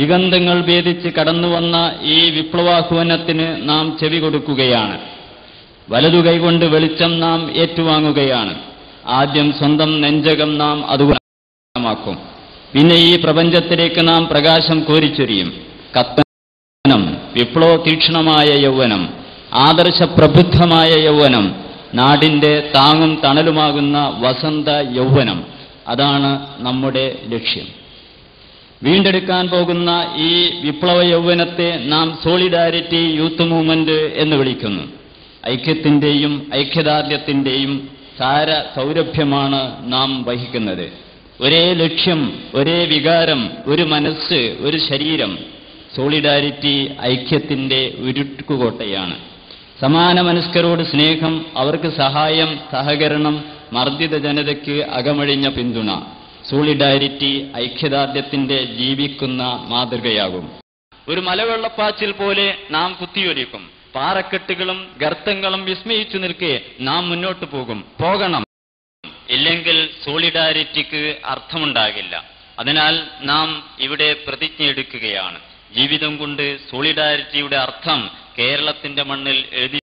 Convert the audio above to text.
ദിഗന്ധങ്ങൾ ഭേദിച്ച് കടന്നുവന്ന ഈ വിപ്ലവാഹ്വാനത്തിന് നാം ചെവി കൊടുക്കുകയാണ്. വലതു കൈകൊണ്ട് വെളിച്ചം നാം ഏറ്റുവാങ്ങുകയാണ്. ആദ്യം സ്വന്തം നെഞ്ചകം നാം അതുകൊണ്ടാക്കും പിന്നെ ഈ പ്രപഞ്ചത്തിലേക്ക് നാം പ്രകാശം കോരിച്ചൊരിയും. കത്തനം വിപ്ലവ തീക്ഷണമായ യൗവനം ആദർശപ്രബുദ്ധമായ യൗവനം നാടിന്റെ താങ്ങും തണലുമാകുന്ന വസന്ത യൗവനം. അതാണ് നമ്മുടെ ലക്ഷ്യം. വീണ്ടെടുക്കാൻ പോകുന്ന ഈ വിപ്ലവ യൗവനത്തെ നാം സോളിഡാരിറ്റി യൂത്ത് മൂവ്മെന്റ് എന്ന് വിളിക്കുന്നു. ഐക്യത്തിന്റെയും ഐക്യദാർഢ്യത്തിന്റെയും സാര സൗരഭ്യമാണ് നാം വഹിക്കുന്നത്. ഒരേ ലക്ഷ്യം ഒരേ വികാരം ഒരു മനസ്സ് ഒരു ശരീരം സോളിഡാരിറ്റി ഐക്യത്തിന്റെ ഉരുട്ടുകോട്ടയാണ്. സമാന മനസ്കരോട് സ്നേഹം അവർക്ക് സഹായം സഹകരണം മർദ്ദിത ജനതയ്ക്ക് അകമഴിഞ്ഞ പിന്തുണ. സോളിഡാരിറ്റി ഐക്യദാർഢ്യത്തിന്റെ ജീവിക്കുന്ന മാതൃകയാകും. ഒരു മലവെള്ളപ്പാച്ചിൽ പോലെ നാം കുത്തിയൊലിക്കും. പാറക്കെട്ടുകളും ഗർത്തങ്ങളും വിസ്മയിച്ചു നിൽക്കെ നാം മുന്നോട്ടു പോകും. പോകണം. ഇല്ലെങ്കിൽ സോളിഡാരിറ്റിക്ക് അർത്ഥമുണ്ടാകില്ല. അതിനാൽ നാം ഇവിടെ പ്രതിജ്ഞ എടുക്കുകയാണ്. ജീവിതം കൊണ്ട് സോളിഡാരിറ്റിയുടെ അർത്ഥം കേരളത്തിന്റെ മണ്ണിൽ എഴുതി